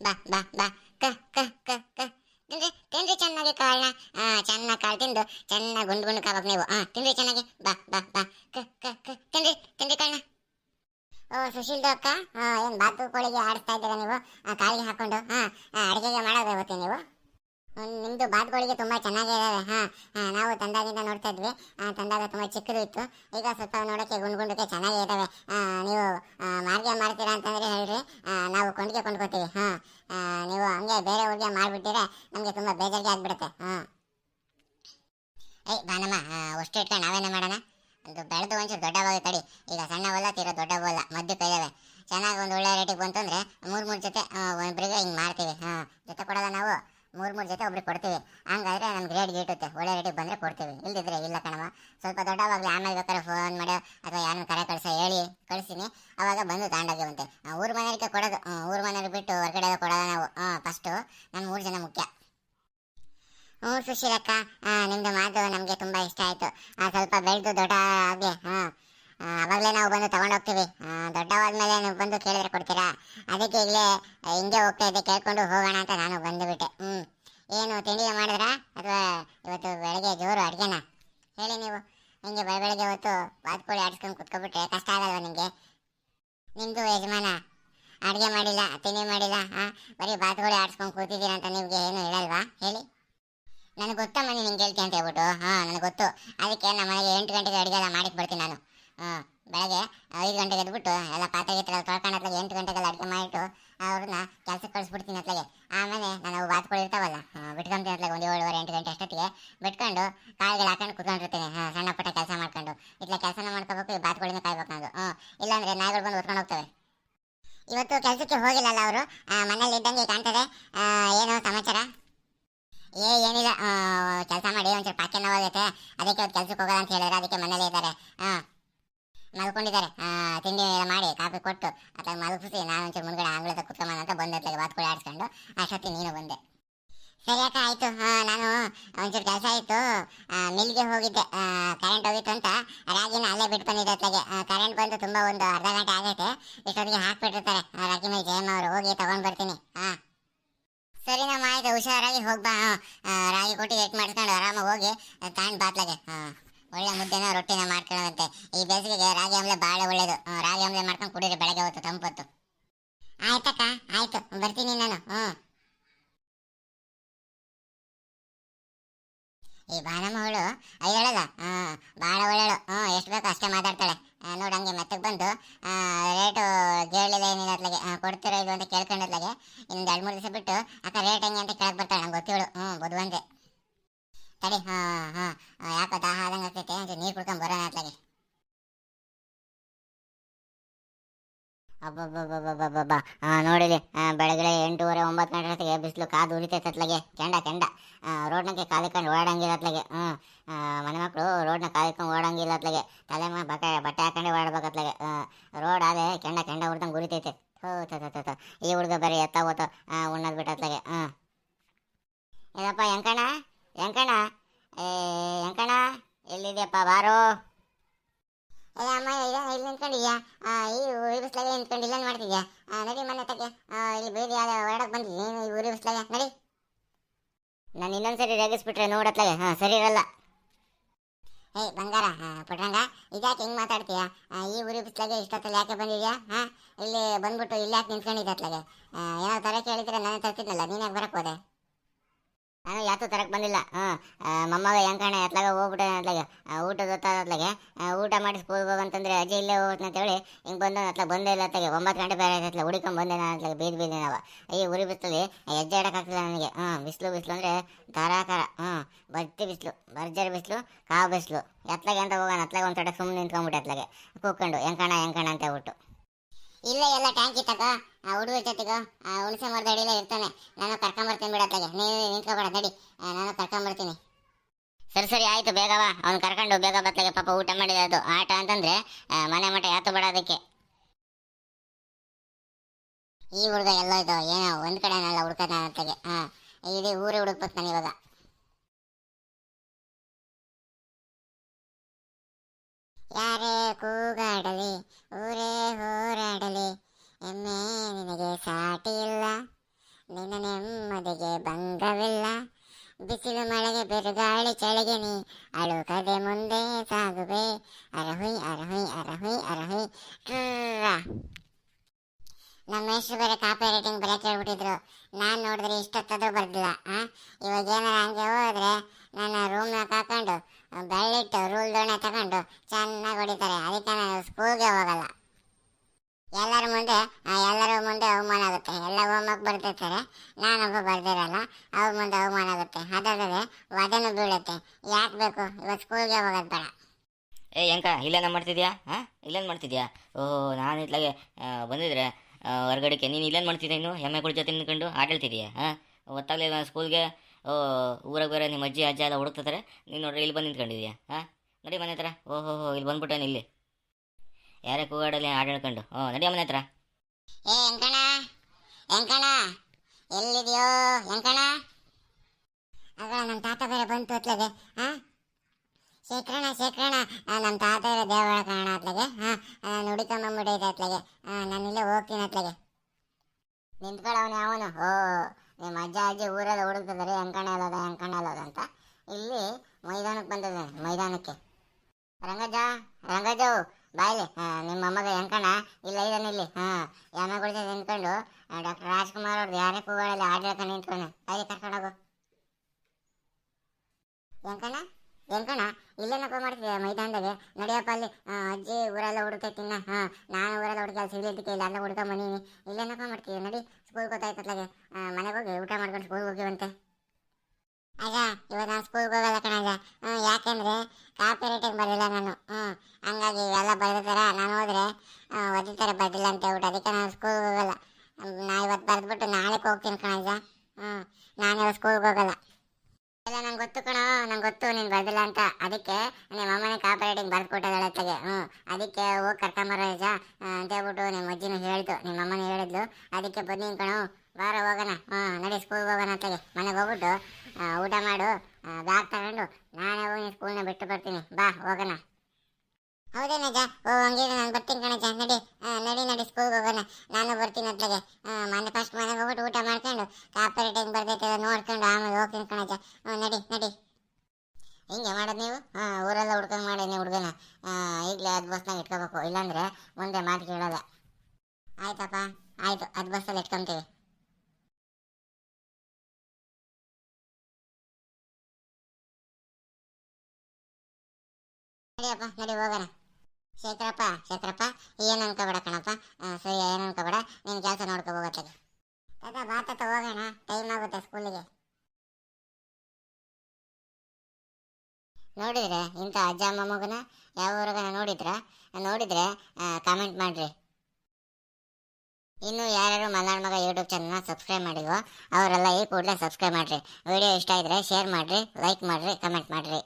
ಬಾ ಬಾ ಬಾ. ಕ ಕ ಕ ಕ. ತಿನ್ರಿ ತಿನ್ರಿ ಚೆನ್ನಾಗಿ ಕಾಳನ್ನ. ಹಾ ಚೆನ್ನಾಗಿ ಕಾಳು ತಿಂದು ಚೆನ್ನಾಗಿ ಗುಂಡು ಗುಂಡು ಕಾಬಕ್ ನೀವು. ಹಾ ತಿನ್ರಿ ಚೆನ್ನಾಗಿ. ಬಾ ಬಾ ಬಾ. ಕ ಕ ಕ. ತಿನ್ರಿ ತಿನ್ರಿ ಕಾಳನ್ನ. ಓ ಸುಶೀಲ್ ಅಕ್ಕ. ಏನ್ ಬಾತು ಕೋಳಿಗೆ ಆಡಿಸ್ತಾ ಇದ್ದೀರಾ ನೀವು? ಆ, ಕಾಲಿಗೆ ಹಾಕೊಂಡು ಹಾ ಆ, ಅಡಿಗೆಗೆ ಮಾಡೋದು ಇವತ್ತು ನೀವು? ಹ್ಮ್, ನಿಮ್ದು ಬಾತುಗಳಿಗೆ ತುಂಬಾ ಚೆನ್ನಾಗಿದ್ದಾವೆ ಹಾ. ಹಾ, ನಾವು ತಂದಾಗಿಂದ ನೋಡ್ತಾ ಇದ್ವಿ. ತಂದಾಗ ತುಂಬಾ ಚಿಕ್ಕದು ಇತ್ತು. ಈಗ ಸ್ವಲ್ಪ ನೋಡೋಕೆ ಗುಂಡ್ಗುಂಡಕ್ಕೆ ಚೆನ್ನಾಗೇ ಇದ್ದಾವೆ ನೀವು ಮಾರ್ಗೆ ಮಾಡ್ತೀರಾ ಅಂತಂದ್ರೆ ಹೇಳ್ರಿ. ನಾವು ಕೊಂಡಿಗೆ ಕೊಂಡ್ಕೋತೀವಿ ಹಾ. ನೀವು ಹಂಗೆ ಬೇರೆ ಊರಿಗೆ ಮಾಡಿಬಿಟ್ಟಿದ್ರೆ ನಮಗೆ ತುಂಬಾ ಬೇಜಾರಿಗೆ ಆಗಿಬಿಡುತ್ತೆ ಹಾ. ಏಯ್ ಬಾನಮ್ಮ ಅಷ್ಟು ಇಟ್ಕೊಂಡು ನಾವೇನೇ ಮಾಡೋಣ? ಒಂದು ಬೆಳೆದು ಒಂಚೂರು ದೊಡ್ಡವಾಗಿ ತಡಿ ಈಗ ಸಣ್ಣವಲ್ಲ ತೀರಾ ದೊಡ್ಡವಲ್ಲ ಮಧ್ಯಕ್ಕೆ ಇದಾವೆ ಚೆನ್ನಾಗಿ ಒಂದು ಒಳ್ಳೆ ರೇಟಿಗೆ ಬಂತು ಅಂದ್ರೆ ಮೂರು ಮೂರು ಜೊತೆ ಆ, ಒಬ್ರಿಗೆ ಹಿಂಗೆ ಮಾಡ್ತೀವಿ ಹಾಂ ಜೊತೆ ಕೊಡೋದ ನಾವು ಮೂರು ಮೂರು ಜೊತೆ ಒಬ್ರಿಗೆ ಕೊಡ್ತೀವಿ. ಹಂಗಾದ್ರೆ ನಮ್ಗೆ ರೇಟ್ ಗೀಟುತ್ತೆ ಒಳ್ಳೆ ರೇಟಿಗೆ ಬಂದರೆ ಕೊಡ್ತೀವಿ. ಇಲ್ದಿದ್ರೆ ಇಲ್ಲ ಕಣವ ಸ್ವಲ್ಪ ದೊಡ್ಡವಾಗಲಿ, ಆಮೇಲೆ ಬೇಕಾದ್ರೆ ಫೋನ್ ಮಾಡಿ, ಅಥವಾ ಯಾರನ್ನ ಕರೆ ಕಳಿಸ, ಹೇಳಿ, ಕಳಿಸ್ತೀನಿ. ಅವಾಗ ಬಂದು ತಗೊಂಡೋಗಿವಂತೆ ಊರು ಮನೆಯವರಿಗೆ ಕೊಡೋದು ಊರ ಮನೆಯವ್ರಿಗೆ ಬಿಟ್ಟು ಹೊರಗಡೆ ಕೊಡೋದು ನಾವು. ಹಾಂ ಫಸ್ಟು ನಮ್ಮ ಮೂರು ಜನ ಮುಖ್ಯ. ಹ್ಞೂ ಸುಶೀಲಕ್ಕ ನಿಮ್ಮದು ಮಾತು ನಮಗೆ ತುಂಬಾ ಇಷ್ಟ ಆಯ್ತು. ಸ್ವಲ್ಪ ಬೆಳೆದು ದೊಡ್ಡ ಆಗ್ಲಿ ಹಾಂ ಅವಾಗ್ಲೇ ನಾವು ಬಂದು ತೊಗೊಂಡೋಗ್ತೀವಿ ದೊಡ್ಡವಾದ್ಮೇಲೆ ನೀವು ಬಂದು ಕೇಳಿದ್ರೆ ಕೊಡ್ತೀರಾ? ಅದಕ್ಕೆ ಇಲ್ಲೇ ಹಿಂಗೆ ಹೋಗ್ತಾ ಇದ್ದೆ, ಕೇಳ್ಕೊಂಡು ಹೋಗೋಣ ಅಂತ ನಾನು ಬಂದುಬಿಟ್ಟೆ. ಹ್ಮ್ ಏನು ತಿಂಡಿಗೆ ಮಾಡಿದ್ರಾ? ಅಥವಾ ಇವತ್ತು ಬೆಳಗ್ಗೆ ಜೋರು ಅಡುಗೆನ? ಹೇಳಿ ನೀವು. ಬೆಳ ಬೆಳಗ್ಗೆ ಹೊತ್ತು ಬಾತ್ಕೋಳಿ ಆಡಿಸ್ಕೊಂಡು ಕುತ್ಕೊಬಿಟ್ರೆ ಕಷ್ಟ ಆಗಲ್ವಾ ನಿಮಗೆ ನಿಮ್ಮದು ಯಜಮಾನ, ಅಡುಗೆ ಮಾಡಿಲ್ಲ, ತಿಂಡಿ ಮಾಡಿಲ್ಲ ಹಾಂ ಬರೀ ಬಾತ್ಕೋಳಿ ಆಡಿಸ್ಕೊಂಡು ಕೂತಿದ್ದೀರ ಅಂತ ನಿಮಗೆ ಏನು ಹೇಳಲ್ವಾ? ಹೇಳಿ. ನನಗೆ ಗೊತ್ತಮ್ಮ ನೀನು ಹಿಂಗೆ ಹೇಳ್ತೀನಿ ಅಂತ ಹೇಳ್ಬಿಟ್ಟು? ಹಾಂ, ನನಗೆ ಗೊತ್ತು. ಅದಕ್ಕೆ ನಮ್ಮ ಮನೆಗೆ ಎಂಟು ಗಂಟೆಗೆ ಅಡುಗೆ ಎಲ್ಲ ನಾನು. ಹಾಂ. ಬೆಳಗ್ಗೆ ಐದು ಗಂಟೆಗೆ ಎದ್ಬಿಟ್ಟು ಎಲ್ಲ ಪಾತ್ರೆ ಗೀತ್ರೆ ತೊಳ್ಕೊಂಡು ಎಂಟು ಗಂಟೆಗೆಲ್ಲ ಅಡುಗೆ ಮಾಡಿಟ್ಟು ಅವ್ರನ್ನ ಕೆಲಸಕ್ಕೆ ಕಳಿಸ್ಬಿಡ್ತೀನಿ ಅತ್ಲಾಗೆ ಆಮೇಲೆ ನಾನು ಬಾತ್ಗಳು ಇರ್ತಾವಲ್ಲ ಆ, ಬಿಟ್ಕೊಂತೀನಿ ಅತ್ಲಾಗೆ ಒಂದು ಏಳುವರೆ ಎಂಟು ಗಂಟೆ ಅಷ್ಟೊತ್ತಿಗೆ. ಬಿಟ್ಕೊಂಡು ಕಾಯಿಗಳು ಹಾಕೊಂಡು ಕುತ್ಕೊಂಡಿರ್ತೀನಿ ಸಣ್ಣ ಪುಟ್ಟ ಕೆಲಸ ಮಾಡ್ಕೊಂಡು. ಇಟ್ಲ ಕೆಲಸನ ಮಾಡ್ಕೋಬೇಕು ಈ ಬಾತ್ಗಳಿಂದ ಕಾಯ್ಬೇಕು ನಾನು ಹ್ಞೂ. ಇಲ್ಲಾಂದ್ರೆ ನಾಯಿಗಳು ಬಂದು ಹೊತ್ಕೊಂಡು ಹೋಗ್ತವೆ. ಇವತ್ತು ಕೆಲಸಕ್ಕೆ ಹೋಗಿಲ್ಲಲ್ಲ ಅವರು? ಮನೇಲಿ ಇದ್ದಂಗೆ ಕಾಣ್ತದೆ. ಏನು ಸಮಾಚಾರ? ಏ ಏನಿಲ್ಲ ಕೆಲಸ ಮಾಡಿ ಒಂಚೂರು ಪಾಕೆ ನೋವಾಗುತ್ತೆ ಅದಕ್ಕೆ ಅವ್ರು ಕೆಲಸಕ್ಕೆ ಹೋಗಲ್ಲ ಅಂತ ಹೇಳಿದ್ರೆ ಅದಕ್ಕೆ ಮನೇಲಿ ಇದ್ದಾರೆ. ಹಾಂ ಮಲ್ಕೊಂಡಿದ್ದಾರೆ. ತಿಂಡಿ ಮಾಡಿ, ಕಾಫಿ ಕೊಟ್ಟು, ಅಥವಾ ಮಲಗಿಸಿ ನಾನು ಒಂಚೂರು ಮುಂದ್ಗಡೆ ಆಂಗ್ಲದ ಕುತ್ಕೊಂಬಂದ ಅಂತ ಬಂದೆ ಬಾತ್ಕೊಳ್ಳಿ ಆಡಿಸ್ಕೊಂಡು ಅಷ್ಟೊತ್ತಿ ನೀನು ಬಂದೆ. ಸರಿ ಅಕ್ಕ, ಆಯ್ತು. ನಾನು ಒಂಚೂರು ಕೆಲಸ ಆಯಿತು. ಮಿಲ್ಗೆ ಹೋಗಿದ್ದೆ. ಕರೆಂಟ್ ಹೋಗಿತ್ತು ಅಂತ. ರಾಗಿನ ಅಲ್ಲೇ ಬಿಟ್ಟು ಬಂದಿದ್ದೆ ಅತ್ಲಾಗೆ. ಕರೆಂಟ್ ಬಂದು ತುಂಬ ಒಂದು ಅರ್ಧ ಗಂಟೆ ಆಗೈತೆ. ಇಷ್ಟೊತ್ತಿಗೆ ಹಾಕ್ಬಿಟ್ಟಿರ್ತಾರೆ. ರಾಗಿ ಮೇಲೆ ಜಯಮ್ಮ ಅವರು ಹೋಗಿ ತಗೊಂಡ್ ಬರ್ತೀನಿ. ಹಾಂ ಸರಿ ನಮ್ಮ ಆಯ್ತು. ಹುಷಾರಾಗಿ ಹೋಗ್ಬಾ ರಾಗಿ ಕೊಟ್ಟು ಎಟ್ ಮಾಡ್ಕೊಂಡು ಆರಾಮಾಗಿ ಹೋಗಿ ತಗೊಂಡು ಬಾತ್ಲಾಗೆ ಹಾ ಒಳ್ಳೆ ಮುದ್ದೆನ ರೊಟ್ಟಿನ ಮಾಡ್ಕೊಳ್ಳೋದಂತೆ. ಈ ಬೇಸಿಗೆಗೆ ರಾಗಿ ಆಮ್ಲೆ ಭಾಳ ಒಳ್ಳೇದು. ರಾಗಿ ಆಮ್ಲೆ ಮಾಡ್ಕೊಂಡು ಕುಡೀರಿ, ಬೆಳಗ್ಗೆ ಹೊತ್ತು ತಂಪೊತ್ತು. ಆಯ್ತಕ್ಕ, ಆಯ್ತು. ಬರ್ತೀನಿ ನಾನು. ಹ್ಞೂ ಈ ಬಾನಮ್ಮಗಳು ಹೇಳಲ್ಲ ಹಾಂ ಭಾಳ ಒಳ್ಳೆಳು ಹ್ಞೂ ಎಷ್ಟು ಬೇಕೋ ಅಷ್ಟೇ ಮಾತಾಡ್ತಾಳೆ ಆ, ನೋಡು ಹಂಗೆ ಮೆತ್ತಗೆ ಬಂದು ರೇಟು ಕೇಳಲಿಲ್ಲ ಏನಿಲ್ಲ ಅತ್ಲಾಗೆ ಕೊಡ್ತೀರೋ ಇದು ಅಂತ ಕೇಳ್ಕೊಂಡತ್ಲಾಗೆ ಇನ್ನೊಂದು ಎರಡು ಮೂರು ದಿವಸ ಬಿಟ್ಟು ಅಕ್ಕ ರೇಟ್ ಹೆಂಗೆ ಅಂತ ಕೇಳಕ್ ಬರ್ತಾಳೆ ನಂಗೆ ಗೊತ್ತಿವಳು ಹ್ಞೂ ಬುದ್ವಂತೆ ತಡಿ ಹಾ ಹಾ ಯಾಕೋ ದಾಹ ಆದಂಗೆ ಆಗ್ತೈತೆ ಅಂತ ನೀರು ಕುಡ್ಕೊಂಡ್ ಬರೋಣ ಅತ್ಲಾಗೆ ಅಬ್ಬಬ್ಬಬ್ಬಬ್ಬಬ್ಬ ನೋಡಿಲಿ ಬೆಳಗ್ಗೆ ಎಂಟೂವರೆ ಒಂಬತ್ತು ಗಂಟೆ ಹೊತ್ತಿಗೆ ಬಿಸಿಲು ಕಾದು ಉರಿತೈತೆ ಅತ್ಲಾಗೆ. ಕೆಂಡ ಕೆಂಡ. ರೋಡ್ನಾಗೆ ಕಾಲಿಕೊಂಡು ಓಡಂಗಿಲ್ಲ ಅತ್ಲಾಗೆ. ಹ್ಞೂ ಮನೆ ಮಕ್ಕಳು ರೋಡ್ನ ಕಾಲಿಕೊಂಡು ಓಡಂಗಿಲ್ಲ ಅತ್ಲಾಗೆ. ತಲೆ ಮೇಲೆ ಬಟ್ಟೆ ಹಾಕೊಂಡೆ ಓಡಬೇಕು ಅತ್ಲಾಗೆ ರೋಡ್ ಆದ್ರೆ ಕೆಂಡ ಕೆಂಡ ಉರ್ದಂಗೆ ಉರಿತೈತೆ ಥೋ ತ ತ ತ ತ. ಈ ಹುಡುಗ ಬರೀ ಎತ್ತ ಹೋತ ಉಣ್ಣದ್ ಬಿಟ್ಟು ಅತ್ಲಾಗೆ ಹಾಂ ಏನಪ್ಪ ಯಂಕಣ ಯಂಕಣ ಏ ಯಂಕಣ ಎಲ್ಲಿದ್ಯಪ್ಪ ಬಾರೋ ಏ ಅಮ್ಮ ಇಲ್ಲ ಇಲ್ಲಿ ನಿಂತ್ಕೊಂಡಿದ್ಯಾ? ಈ ಉರಿ ಬಿಸ್ಲಾಗೆ ನಿಂತ್ಕೊಂಡು ಇಲ್ಲ ಮಾಡ್ತಿದ್ಯಾ? ನಡಿ ಮನೆ ತಕ್ಕೆ ಇಲ್ಲಿ ಬೀದಿ ಯಾವ್ದು ಹೊರಡಕ್ಕೆ ಬಂದಿದ್ದೀನಿ ನೀನು ಈ ಉರಿ ಬಿಸ್ಲಾಗೆ ನಡಿ. ನಾನು ಇನ್ನೊಂದ್ಸರಿ ರೇಗಿಸ್ಬಿಟ್ರೆ ನೋಡತ್ಲಾಗೆ ಹಾಂ, ಸರಿ ಇರಲ್ಲ. ಏಯ್ ಬಂಗಾರ ಹಾಂ ಪುಟ್ರಂಗ ಇದ್ಯಾಕೆ ಹಿಂಗೆ ಮಾತಾಡ್ತೀಯಾ? ಈ ಉರಿ ಬಿಸ್ಲಾಗೆ ಇಷ್ಟೊತ್ತಲ್ಲಿ ಯಾಕೆ ಬಂದಿದ್ಯಾ? ಹಾಂ, ಇಲ್ಲಿ ಬಂದ್ಬಿಟ್ಟು ಇಲ್ಲಿ ಯಾಕೆ ನಿಂತ್ಕೊಂಡಿದ್ದೆ ಅತ್ಲಾಗೆ? ಏನೋ ತರ ಕೇಳಿದ್ರೆ ನಾನು ತರ್ತಿದ್ನಲ್ಲ, ನೀನು ಯಾಕೆ ಬರಕ್ಕೆ ಹೋದೆ? ನಾನು ಯಾತು ತರಕ್ಕೆ ಬಂದಿಲ್ಲ. ಹಾಂ ಮೊಮ್ಮಗ ಯಂಕಣ್ಣ ಎತ್ಲಾಗ ಹೋಗ್ಬಿಟ್ಟೆ ಅತ್ಲಾಗ. ಊಟದ ಹೊತ್ತಾದ್ಲಾಗೆ ಊಟ ಮಾಡಿ ಸ್ಕೂಲ್ ಹೋಗಂತಂದ್ರೆ ಅಜ್ಜಿ ಇಲ್ಲೇ ಹೋಗ್ತೀನಿ ಅಂತ ಹೇಳಿ ಹಿಂಗೆ ಬಂದು ಅತ್ಲಾಗ ಬಂದೇ ಇಲ್ಲ ಅತ್ಲಾಗೆ. ಒಂಬತ್ತು ಗಂಟೆ ಬೇರೆ ಆಯ್ತಲ್ಲ ಹುಡ್ಕೊಂಡು ಬಂದೆ ನಾನು ಅತ್ಲಾಗ. ಬೀದ್ ಬೀದಿ ನಾವು. ಈ ಉರಿ ಬಿಸಿಲಲ್ಲಿ ಹೆಜ್ಜೆ ಇಡೋಕ್ಕಾಗ್ತಿಲ್ಲ ನನಗೆ. ಹಾಂ, ಬಿಸಿಲು ಬಿಸಿಲು ಅಂದರೆ ಧಾರಾಕಾರ. ಹ್ಞೂ ಬರ್ತಿ ಬಿಸಿಲು ಭರ್ಜರಿ ಬಿಸಿಲು, ಕಾವು ಬಿಸಿಲು. ಎತ್ಲಾಗೆ ಅಂತ ಹೋಗೋಣ ಅತ್ಲಾಗ ಒಂದು ಕಡೆ ಸುಮ್ಮನೆ ನಿಂತ್ಕೊಂಡ್ಬಿಟ್ಟೆ ಅತ್ಲಾಗೆ. ಕೂತ್ಕೊಂಡು ಯಂಕಣ್ಣ ಯಂಕಣ್ಣ ಅಂತ ಹೇಳ್ಬಿಟ್ಟು. ಇಲ್ಲ ಎಲ್ಲ ಟ್ಯಾಂಕ್ ಇತ್ತಕ್ಕ. ಆ ಹುಡುಗರ ಆ ಹುಣಸೆ ಮರದ ಅಡಿಲೇ ಇರ್ತಾನೆ. ನಾನು ಕರ್ಕೊಂಬರ್ತೀನಿ ಬಿಡತ್ತಾಗೆ ನೀನು ನಿಂತ್ಕೊಬೇಡ, ನಡಿ. ನಾನು ಕರ್ಕೊಂಬರ್ತೀನಿ. ಸರಿ ಸರಿ, ಆಯ್ತು ಬೇಗವ ಅವ್ನು ಕರ್ಕೊಂಡು ಬೇಗ ಬತ್ಲಾಗೆ ಪಾಪ ಊಟ ಮಾಡಿದೆ ಅದು. ಆಟ ಅಂತಂದ್ರೆ ಮನೆ ಮಠ ಯಾತು ಬೇಡ ಅದಕ್ಕೆ. ಈ ಹುಡುಗ ಎಲ್ಲೋ ಇದು, ಏನೋ, ಒಂದ್ ಕಡೆನಲ್ಲ ಹುಡುಕೋದ ಅತ್ತಾಗೆ ಹಾಂ, ಇಡೀ ಊರೇ ಹುಡುಕ್ಬೇಕು ನಾನು ಇವಾಗ. ಯಾರೇ ಕೂಗಾಡಲಿ, ಊರೇ ಹೋರಾಡಲಿ, ಎಮ್ಮೆ ನಿನಗೆ ಸಾಟಿ ಇಲ್ಲ ನಿನ್ನ ನೆಮ್ಮದಿಗೆ ಭಂಗವಿಲ್ಲ. ಬಿಸಿಲು ಮಳೆಗೆ ಬಿರುಗಾಳಿ ಚಳಿಗೆ ನೀ ಅಳುಕದೆ ಮುಂದೆ ಸಾಗುವೆ. ಅರಹುಯ್ ಅರಹುಯ್ ಅರಹುಯ್ ಅರಹುಯ್ ನಮ್ಮ ಹೆಸರು ಬೇರೆ ಕಾಪಿ ರೈಟಿಂಗ್ ಬರೆಯಕ್ಕೆ ಹೇಳ್ಬಿಟ್ಟಿದ್ರು. ನಾನು ನೋಡಿದ್ರೆ ಇಷ್ಟೊತ್ತದು ಬರ್ದಿಲ್ಲ ಇವಾಗ ಏನಾರ ಹಂಗೆ ಹೋದ್ರೆ ನನ್ನ ರೂಮ್ನಾಗ ಹಾಕೊಂಡು ಬೆಳ್ಳಿಟ್ಟು ರೂಲ್ ದೋಣೆ ತಗೊಂಡು ಚೆನ್ನಾಗಿ ಹೊಡಿತಾರೆ. ಅದಕ್ಕೆ ನಾನು ಸ್ಕೂಲ್ಗೆ ಹೋಗಲ್ಲ. ಎಲ್ಲರ ಮುಂದೆ ಎಲ್ಲರ ಮುಂದೆ ಅವಮಾನ ಆಗುತ್ತೆ. ಎಲ್ಲ ಹೋಮ್ವರ್ಕ್ ಬರ್ತಿರ್ತಾರೆ. ನಾನೊಬ್ಬ ಬರ್ದಿರಲ್ಲ. ಅವ್ರ ಮುಂದೆ ಅವಮಾನ ಆಗುತ್ತೆ. ಅದಾದರೆ ವದನು ಬೀಳುತ್ತೆ. ಯಾಕೆ ಬೇಕು? ಇವತ್ತು ಸ್ಕೂಲ್ಗೆ ಹೋಗೋದು ಬೇಡ. ಏ ಎಂಕ ಇಲ್ಲೇನ ಮಾಡ್ತಿದ್ಯಾ? ಹಾಂ? ಇಲ್ಲೇನು ಮಾಡ್ತಿದ್ಯಾ? ಓಹ್, ನಾನು ಇತ್ಲಾಗೆ ಬಂದಿದ್ರೆ ಹೊರಗಡೆಗೆ. ನೀನು ಇಲ್ಲೇನು ಮಾಡ್ತಿದ್ದೆ ಹೆಮ್ಮೆ ಎಮ್ಮೆಗಳ ಜೊತೆ ನಿಂತ್ಕೊಂಡು ಹೇಳ್ತಿದ್ಯಾ ಹಾಂ? ಗೊತ್ತಾಗಲಿಲ್ಲ ಸ್ಕೂಲ್ಗೆ ಓ, ಊರಾಗ ಬೇರೆ ನಿಮ್ಮ ಅಜ್ಜಿ, ಅಜ್ಜ ಎಲ್ಲ ಹುಡುಕ್ತಿದ್ರೆ. ನೀನು ನೋಡ್ರಿ, ಇಲ್ಲಿ ಬಂದು ನಿಂತ್ಕೊಂಡಿದ್ಯಾ? ಹಾಂ? ನಡಿ ಮನೆ ಹತ್ರ. ಓಹೋ ಇಲ್ಲಿ ಬಂದ್ಬಿಟ್ಟೆ ಇಲ್ಲಿ. ಯಾರೇ ಕೂಗಾಡಲಿ ಆಟಾಡ್ಕೊಂಡು ಹ್ಞೂ ನಡಿ ಮನೆ ಹತ್ರ. ಏ ಎಂಕಣ ಎಂಕಣ ಎಲ್ಲಿದೆಯೋ ಎಂಕಣ ಆಗ ನಮ್ಮ ತಾತ ಬೇರೆ ಬಂತು ಅತ್ಲಗೆ ಹಾ ಶೇಖರಣ ಶೇಖರಣ ನಮ್ಮ ತಾತ ಇರೋ ದೇವಳ ಕಾರಣ ಅತ್ಲಗೆ ಹಾ ನಾನು ಹುಡುಕೊಂಬಂದ್ಬಿಟ್ಟೈತೆ ಅತ್ಲಗೆ ಹಾ ನಾನು ಇಲ್ಲೇ ಹೋಗ್ತೀನಿ ಅತ್ಲಗೆ ನಿಂತ್ಕೊಳ್ಳವನು ಅವನು ಓ ನಿಮ್ಮ ಅಜ್ಜ ಅಜ್ಜಿ ಊರೆಲ್ಲ ಹುಡುಕ್ತಿದ್ದಾರೆ ಎಂಕಣ ಎಲ್ಲೋದ ಎಂಕಣ ಎಲ್ಲೋದ ಅಂತ. ಇಲ್ಲಿ ಮೈದಾನಕ್ಕೆ ಬಂದಿದೆ, ಮೈದಾನಕ್ಕೆ. ರಂಗಜ ರಂಗಜವು ಬಾಯ್ಲಿ ನಿಮ್ಮ ಮೊಮ್ಮಗ ಎಂಕಣ ಇಲ್ಲ ಇದ್ದಾನೆ ಇಲ್ಲಿ. ಹಾ ಯಾನ ಕುಡಿದ ನಿಂತ್ಕೊಂಡು ಡಾಕ್ಟರ್ ರಾಜ್ಕುಮಾರ್ ಅವ್ರದ್ದು ಯಾರೇ ಕೂಗಳಲ್ಲಿ ಆಡಳಿತ ನಿಂತ್ಕೊಂಡು. ಅಲ್ಲಿ ಕರ್ಕೊಂಡೋಗು ಎಂಕಣ ಎಂಕಣ ಇಲ್ಲೇನಪ್ಪ ಮಾಡ್ತಿದ್ದೆ ಮೈದಾನದಾಗೆ? ನಡಿಯಪ್ಪ ಅಲ್ಲಿ ಅಜ್ಜಿ ಊರೆಲ್ಲ ಹುಡುಕೈತಿನ್ನ ಹಾ, ನಾನು ಊರೆಲ್ಲ ಹುಡುಕಿ ಅಲ್ಲಿ ಸಿಗ್ಲಿದ್ದಕ್ಕೆ ಇಲ್ಲ ಅಲ್ಲ ಮನೀನಿ ಇಲ್ಲೇನಪ್ಪ ಮಾಡ್ತೀವಿ ನಡಿ ಸ್ಕೂಲ್ ಗೊತ್ತಾಯ್ತತ್ಲಾಗೆ ಮನೆಗೆ ಹೋಗಿ ಊಟ ಮಾಡ್ಕೊಂಡು ಸ್ಕೂಲ್ ಹೋಗಿವಂತೆ ಅಜ್ಜ ಇವಾಗ ನಾನು ಸ್ಕೂಲ್ಗೆ ಹೋಗಲ್ಲ ಹ್ಞೂ ಯಾಕೆಂದ್ರೆ ಕಾಪಿ ರೇಟಿಂಗ್ ಬರಲಿಲ್ಲ ನಾನು. ಹ್ಞೂ ಹಂಗಾಗಿ ಎಲ್ಲ ಬರೆದಿರ್ತಾರ ನಾನು ಹೋದ್ರೆ ಒದಿತಾರೆ ಬರ್ದಿಲ್ಲ ಅಂತ ಹೇಳ್ಬಿಟ್ಟು ಅದಕ್ಕೆ ನಾನು ಸ್ಕೂಲ್ಗೆ ಹೋಗಲ್ಲ. ನಾ ಇವತ್ತು ಬರೆದ್ಬಿಟ್ಟು ನಾಳೆಗೆ ಹೋಗ್ತೀನಿ ಕಣಜ ಹ್ಞೂ ನಾನು ಇವತ್ತು ಸ್ಕೂಲ್ಗೆ ಹೋಗಲ್ಲ. ಇಲ್ಲ, ನಂಗೆ ಗೊತ್ತು ಕಣೋ, ನಂಗೆ ಗೊತ್ತು, ನೀನು ಬರ್ದಿಲ್ಲ ಅಂತ. ಅದಕ್ಕೆ ನಿಮ್ಮ ಅಮ್ಮನೇ ಕಾಪಿ ರೇಟಿಂಗ್ ಬರ್ದು ಕೊಟ್ಟದಾಳೆ ಅತ್ತಗೆ. ಹ್ಞೂ ಅದಕ್ಕೆ ಹೋಗಿ ಕರ್ಕೊಂಬರೋ ಅಜ್ಜ ಅಂತ ಹೇಳ್ಬಿಟ್ಟು ನಿಮ್ಮ ಅಜ್ಜಿನ ಹೇಳಿದ್ದು ನಿಮ್ಮ ಅಮ್ಮನೇ ಹೇಳಿದ್ಲು. ಅದಕ್ಕೆ ಬನ್ನಿ ಕಣೋ ಬಾರ ಹೋಗೋಣ. ಹ್ಞೂ ನಡಿ ಸ್ಕೂಲ್ಗೆ ಹೋಗೋಣ ಅತ್ತಗೆ. ಮನೆಗೆ ಹೋಗ್ಬಿಟ್ಟು ಊಟ ಮಾಡು. ಬ್ಯಾಗ್ ತಗೊಂಡು ನಾನೇ ಹೋಗಿ ಸ್ಕೂಲ್ನ ಬಿಟ್ಟು ಬರ್ತೀನಿ. ಬಾ, ಹೋಗೋಣ. ಹೌದೇನಜ್ಜ ಓ ಹಂಗೆ ನಾನು ಬರ್ತೀನಿ ಕಣಜ್ಜ ನಡಿ. ನಡಿ ನಡಿ ಸ್ಕೂಲ್ಗೆ ಹೋಗೋಣ. ನಾನು ಬರ್ತೀನಿ ಅತ್ಲಾಗೆ. ಮನೆ ಫಸ್ಟ್ ಮನೆಗೆ ಹೋಗ್ಬಿಟ್ಟು ಊಟ ಮಾಡ್ಕೊಂಡು ಕಾಪರೇಟ್ ಹೆಂಗೆ ಬರ್ತೈತೆ ನೋಡ್ಕೊಂಡು ಆಮೇಲೆ ಹೋಗ್ತೀನಿ ಕಣಜ್ಜ ಹ್ಞೂ ನಡಿ ನಡಿ. ಹಿಂಗೆ ಮಾಡೋದು ನೀವು? ಹಾಂ, ಊರೆಲ್ಲ ಹುಡ್ಕೊಂಡು ಮಾಡಿ ನೀವು ಹುಡುಗನ. ಈಗಲೇ ಅದು ಬಸ್ನಾಗ ಇಟ್ಕೋಬೇಕು. ಇಲ್ಲಾಂದ್ರೆ ಮುಂದೆ ಮಾತು ಕೇಳೋಲ್ಲ. ಆಯ್ತಪ್ಪ. ಆಯಿತು, ಅದು ಬಸ್ಸಲ್ಲಿ ಇಟ್ಕೊಂತೀವಿ. ನಡಿಯಪ್ಪ, ನಡಿ, ಹೋಗೋಣ. ಶೇಖರಪ್ಪ ಶೇಖರಪ್ಪ, ಏನು ಅನ್ಕೋಬೇಡ ಕಣಪ್ಪ. ಸರಿ ಏನು ಅನ್ಕೋಬೇಡ. ನೀನು ಕೆಲಸ ನೋಡ್ಕೊ ಹೋಗತ್ತಾಗೆ ತಾತ, ಬಾ ತಾತ, ಹೋಗೋಣ. ಟೈಮ್ ಆಗುತ್ತೆ ಸ್ಕೂಲಿಗೆ ನೋಡಿದ್ರೆ ಇಂಥ ಅಜ್ಜ ಮೊಮ್ಮಗನ ಯಾವ ಊರಾಗನ ನೋಡಿದ್ರ? ನೋಡಿದ್ರೆ ಕಾಮೆಂಟ್ ಮಾಡ್ರಿ. ಇನ್ನು ಯಾರ್ಯಾರು ಮಲ್ನಾಡ್ ಮಗ ಯೂಟ್ಯೂಬ್ ಚಾನಲ್ನ ಸಬ್ಸ್ಕ್ರೈಬ್ ಮಾಡಿಲ್ವೋ, ಅವರೆಲ್ಲ ಈ ಕೂಡಲೇ ಸಬ್ಸ್ಕ್ರೈಬ್ ಮಾಡ್ರಿ. ವಿಡಿಯೋ ಇಷ್ಟ ಇದ್ರೆ ಶೇರ್ ಮಾಡ್ರಿ ಲೈಕ್ ಮಾಡ್ರಿ ಕಮೆಂಟ್ ಮಾಡ್ರಿ.